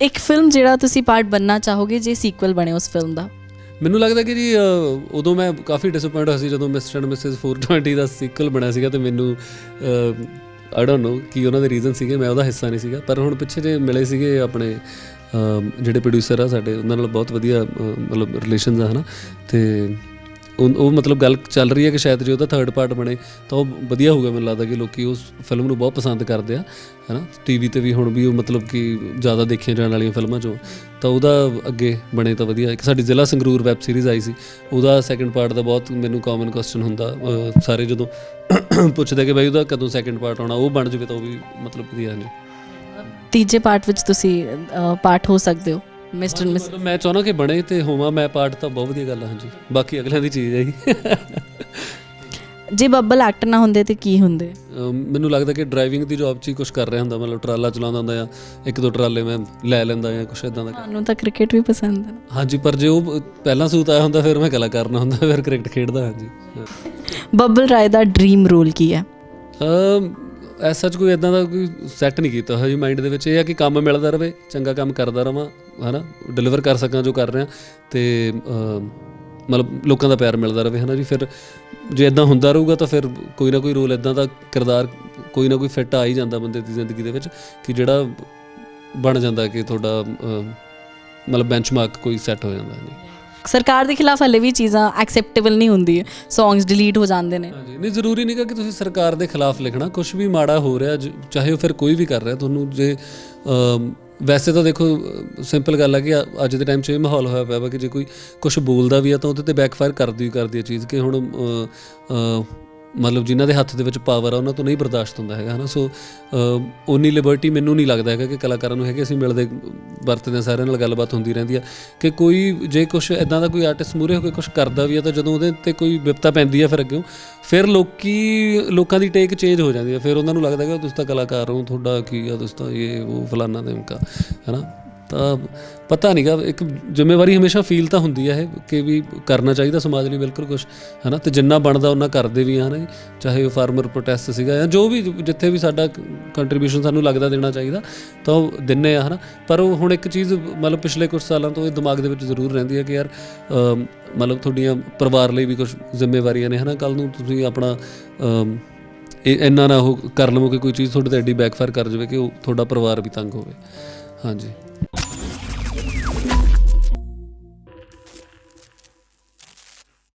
ਇੱਕ ਫਿਲਮ ਜਿਹੜਾ ਤੁਸੀਂ ਪਾਰਟ ਬੰਨਣਾ ਚਾਹੋਗੇ ਜੇ ਸੀਕੁਅਲ ਬਣੇ ਉਸ ਫਿਲਮ ਦਾ? ਮੈਨੂੰ ਲੱਗਦਾ ਕਿ ਜੀ ਅ, ਉਦੋਂ ਮੈਂ ਕਾਫੀ ਡਿਸਪਾਇੰਟ ਹੋਇਆ ਸੀ ਜਦੋਂ ਮਿਸਟਰ ਐਂਡ ਮਿਸਿਸ 420 ਦਾ ਸੀਕਵਲ ਬਣਿਆ ਸੀਗਾ ਤੇ ਮੈਨੂੰ ਆਈ ਡੋਨਟ ਨੋ ਕੀ ਉਹਨਾਂ ਦੇ ਰੀਜ਼ਨ ਸੀਗੇ ਮੈਂ ਉਹਦਾ ਹਿੱਸਾ ਨਹੀਂ ਸੀਗਾ। ਪਰ ਹੁਣ ਪਿੱਛੇ ਜੇ ਮਿਲੇ ਸੀਗੇ ਆਪਣੇ ਅ, ਜਿਹੜੇ ਪ੍ਰੋਡਿਊਸਰ ਆ ਸਾਡੇ ਉਹਨਾਂ ਨਾਲ ਬਹੁਤ ਵਧੀਆ ਅ, ਮਤਲਬ ਰਿਲੇਸ਼ਨਸ ਆ ਹਨਾ? ਤੇ ਉਹ ਉਹ ਮਤਲਬ ਗੱਲ ਚੱਲ ਰਹੀ ਹੈ ਕਿ ਸ਼ਾਇਦ ਜੇ ਉਹਦਾ ਥਰਡ ਪਾਰਟ ਬਣੇ, ਤਾਂ ਉਹ ਵਧੀਆ ਹੋਊਗਾ ਮੈਨੂੰ ਲੱਗਦਾ ਕਿ ਲੋਕੀ ਉਸ ਫਿਲਮ ਨੂੰ ਬਹੁਤ ਪਸੰਦ ਕਰਦੇ ਆ, ਹੈਨਾ? ਟੀਵੀ ਤੇ ਵੀ ਹੁਣ ਵੀ ਉਹ ਮਤਲਬ ਕਿ ਜ਼ਿਆਦਾ ਦੇਖੀਆਂ ਜਾਣ ਵਾਲੀਆਂ ਫਿਲਮਾਂ ਚੋਂ, ਤਾਂ ਉਹਦਾ ਅੱਗੇ ਬਣੇ ਤਾਂ ਵਧੀਆ। ਇੱਕ ਸਾਡੀ ਜ਼ਿਲ੍ਹਾ ਸੰਗਰੂਰ ਵੈਬ ਸੀਰੀਜ਼ ਆਈ ਸੀ, ਉਹਦਾ ਸੈਕੰਡ ਪਾਰਟ ਦਾ ਬਹੁਤ ਮੈਨੂੰ ਕਾਮਨ ਕੁਐਸਚਨ ਹੁੰਦਾ ਸਾਰੇ ਜਦੋਂ ਪੁੱਛਦੇ ਕਿ ਬਈ ਉਹਦਾ ਕਦੋਂ ਸੈਕੰਡ ਪਾਰਟ ਆਉਣਾ, ਉਹ ਬਣ ਜਵੇ ਤਾਂ ਉਹ ਵੀ ਮਤਲਬ ਵਧੀਆ ਨੇ ਤੀਜੇ ਪਾਰਟ ਵਿੱਚ ਤੁਸੀਂ ਪਾਰਟ ਹੋ ਸਕਦੇ ਹੋ। ਮਿਸਟਰ ਮਿਸ ਮਤਲਬ ਮੈਂ ਚਾਹੁੰਦਾ ਕਿ ਬਣੇ ਤੇ ਹੋਵਾਂ ਮੈਂ ਪਾਰਟ ਤਾਂ ਬਹੁਤ ਵਧੀਆ ਗੱਲ ਆ ਹਾਂਜੀ। ਬਾਕੀ ਅਗਲਿਆਂ ਦੀ ਚੀਜ਼ ਹੈ ਜੀ। ਜੇ ਬੱਬਲ ਐਕਟਰ ਨਾ ਹੁੰਦੇ ਤੇ ਕੀ ਹੁੰਦੇ? ਅਮ ਮੈਨੂੰ ਲੱਗਦਾ ਕਿ ਡਰਾਈਵਿੰਗ ਦੀ ਜੌਬ 'ਚ ਹੀ ਕੁਝ ਕਰ ਰਿਹਾ ਹੁੰਦਾ ਮਤਲਬ ਟਰਾਲਾ ਚਲਾਉਂਦਾ ਹੁੰਦਾ ਆ ਇੱਕ ਦੋ ਟਰਾਲੇ ਮੈਂ ਲੈ ਲੈਂਦਾ ਜਾਂ ਕੁਝ ਇਦਾਂ ਦਾ। ਤੁਹਾਨੂੰ ਤਾਂ ਕ੍ਰਿਕਟ ਵੀ ਪਸੰਦ ਹੈ। ਹਾਂਜੀ ਪਰ ਜੇ ਉਹ ਪਹਿਲਾਂ ਸੂਤ ਆਇਆ ਹੁੰਦਾ ਫਿਰ ਮੈਂ ਕਲਾਕਾਰ ਨਾ ਹੁੰਦਾ ਫਿਰ ਕ੍ਰਿਕਟ ਖੇਡਦਾ ਹਾਂਜੀ। ਬੱਬਲ ਰਾਏ ਦਾ ਡ੍ਰੀਮ ਰੋਲ ਕੀ ਹੈ? ਅਮ ਐਸਾ ਕੋਈ ਇਦਾਂ ਦਾ ਕੋਈ ਸੈੱਟ ਨਹੀਂ ਕੀਤਾ ਹਜੇ ਮਾਈਂਡ ਦੇ ਵਿੱਚ ਇਹ ਆ ਕਿ ਕੰਮ ਮਿਲਦਾ ਰਵੇ ਚੰਗਾ ਕੰਮ ਕਰਦਾ ਰਵਾਂ ਹਨਾ ਡਿਲੀਵਰ ਕਰ ਸਕਾਂ ਜੋ ਕਰ ਰਿਹਾ। ਤੇ ਮਤਲਬ ਲੋਕਾਂ ਦਾ ਪਿਆਰ ਮਿਲਦਾ ਰਵੇ ਹਨਾ ਜੀ। ਫਿਰ ਜੇ ਇਦਾਂ ਹੁੰਦਾ ਰਹੂਗਾ ਤਾਂ ਫਿਰ ਕੋਈ ਨਾ ਕੋਈ ਰੋਲ ਇਦਾਂ ਦਾ ਕਿਰਦਾਰ ਕੋਈ ਨਾ ਕੋਈ ਫਿੱਟ ਆ ਹੀ ਜਾਂਦਾ ਬੰਦੇ ਦੀ ਜ਼ਿੰਦਗੀ ਦੇ ਵਿੱਚ ਕਿ ਜਿਹੜਾ ਬਣ ਜਾਂਦਾ ਕਿ ਤੁਹਾਡਾ ਮਤਲਬ ਬੈਂਚਮਾਰਕ ਕੋਈ ਸੈੱਟ ਹੋ ਜਾਂਦਾ ਜੀ। ਸਰਕਾਰ ਦੇ ਖਿਲਾਫ ਹਲੇ ਵੀ ਚੀਜ਼ਾਂ ਐਕਸੈਪਟੇਬਲ ਨਹੀਂ ਹੁੰਦੀ ਸੌਂਗਸ ਡਿਲੀਟ ਹੋ ਜਾਂਦੇ ਨੇ। ਹਾਂਜੀ ਨਹੀਂ ਜ਼ਰੂਰੀ ਨਹੀਂਗਾ ਕਿ ਤੁਸੀਂ ਸਰਕਾਰ ਦੇ ਖਿਲਾਫ ਲਿਖਣਾ। ਕੁਝ ਵੀ ਮਾੜਾ ਹੋ ਰਿਹਾ ਚਾਹੇ ਉਹ ਫਿਰ ਕੋਈ ਵੀ ਕਰ ਰਿਹਾ ਤੁਹਾਨੂੰ ਜੇ ਵੈਸੇ ਤਾਂ ਦੇਖੋ ਸਿੰਪਲ ਗੱਲ ਆ ਕਿ ਅੱਜ ਦੇ ਟਾਈਮ 'ਚ ਇਹ ਮਾਹੌਲ ਹੋਇਆ ਪਿਆ ਵਾ ਕਿ ਜੇ ਕੋਈ ਕੁਝ ਬੋਲਦਾ ਵੀ ਆ ਤਾਂ ਉਹਦੇ ਤੇ ਬੈਕਫਾਇਰ ਕਰਦੀ ਹੀ ਕਰਦੀ ਹੈ ਚੀਜ਼ ਕਿ ਹੁਣ ਮਤਲਬ ਜਿਨ੍ਹਾਂ ਦੇ ਹੱਥ ਦੇ ਵਿੱਚ ਪਾਵਰ ਆ ਉਹਨਾਂ ਤੋਂ ਨਹੀਂ ਬਰਦਾਸ਼ਤ ਹੁੰਦਾ ਹੈਗਾ ਹਨਾ? ਸੋ ਅ, ਉਨੀ ਲਿਬਰਟੀ ਮੈਨੂੰ ਨਹੀਂ ਲੱਗਦਾ ਹੈਗਾ ਕਿ ਕਲਾਕਾਰਾਂ ਨੂੰ ਹੈਗੇ ਅਸੀਂ ਮਿਲਦੇ ਵਰਤਦੇ ਹਾਂ ਸਾਰਿਆਂ ਨਾਲ ਗੱਲਬਾਤ ਹੁੰਦੀ ਰਹਿੰਦੀ ਆ। ਕਿ ਕੋਈ ਜੇ ਕੁਝ ਇਦਾਂ ਦਾ ਕੋਈ ਆਰਟਿਸਟ ਮੂਰੇ ਹੋ ਕੇ ਕੁਝ ਕਰਦਾ ਵੀ ਆ ਤਾਂ ਜਦੋਂ ਉਹਦੇ ਤੇ ਕੋਈ ਵਿਪਤਾ ਪੈਂਦੀ ਆ ਫਿਰ ਅੱਗੇ ਫਿਰ ਲੋਕੀ ਲੋਕਾਂ ਦੀ ਟੇਕ ਚੇਂਜ ਹੋ ਜਾਂਦੀ ਆ। ਫਿਰ ਉਹਨਾਂ ਨੂੰ ਲੱਗਦਾ ਕਿ ਤੁਸੀਂ ਤਾਂ ਕਲਾਕਾਰ ਹੋ ਤੁਹਾਡਾ ਕੀ ਆ ਤੁਸੀਂ ਤਾਂ ਇਹ ਉਹ ਫਲਾਨਾ ਦੇਮਕਾ ਹੈਨਾ? ਤਾਂ ਪਤਾ ਨਹੀਂਗਾ, ਇੱਕ ਜ਼ਿੰਮੇਵਾਰੀ ਹਮੇਸ਼ਾ ਫੀਲ ਤਾਂ ਹੁੰਦੀ ਹੈ ਇਹ, ਕਿ ਵੀ ਕਰਨਾ ਚਾਹੀਦਾ ਸਮਾਜ ਲਈ ਬਿਲਕੁਲ ਕੁਝ ਹਨਾ? ਤੇ ਜਿੰਨਾ ਬਣਦਾ ਉਹਨਾਂ ਕਰਦੇ ਵੀ ਆ, ਹਨਾ ਜੀ। ਚਾਹੇ ਉਹ ਫਾਰਮਰ ਪ੍ਰੋਟੈਸਟ ਸੀਗਾ ਜਾਂ ਜੋ ਵੀ ਜਿੱਥੇ ਵੀ ਸਾਡਾ ਕੰਟਰੀਬਿਊਸ਼ਨ ਸਾਨੂੰ ਲੱਗਦਾ ਦੇਣਾ ਚਾਹੀਦਾ, ਤਾਂ ਉਹ ਦਿੰਨੇ ਆ, ਹਨਾ? ਪਰ ਉਹ ਹੁਣ ਇੱਕ ਚੀਜ਼ ਮਤਲਬ ਪਿਛਲੇ ਕੁਝ ਸਾਲਾਂ ਤੋਂ ਇਹ ਦਿਮਾਗ ਦੇ ਵਿੱਚ ਜ਼ਰੂਰ ਰਹਿੰਦੀ ਹੈ ਕਿ ਯਾਰ ਮਤਲਬ ਤੁਹਾਡੀਆਂ ਪਰਿਵਾਰ ਲਈ ਵੀ ਕੁਝ ਜ਼ਿੰਮੇਵਾਰੀਆਂ ਨੇ, ਹਨਾ? ਕੱਲ ਨੂੰ ਤੁਸੀਂ ਆਪਣਾ ਇਹ ਇੰਨਾ ਨਾ ਉਹ ਕਰ ਲਵੋ ਕਿ ਕੋਈ ਚੀਜ਼ ਤੁਹਾਡੇ ਤੇ ਐਡੀ ਬੈਕਫਾਇਰ ਕਰ ਜਾਵੇ ਕਿ ਉਹ ਤੁਹਾਡਾ ਪਰਿਵਾਰ ਵੀ ਤੰਗ ਹੋਵੇ। ਹਾਂਜੀ।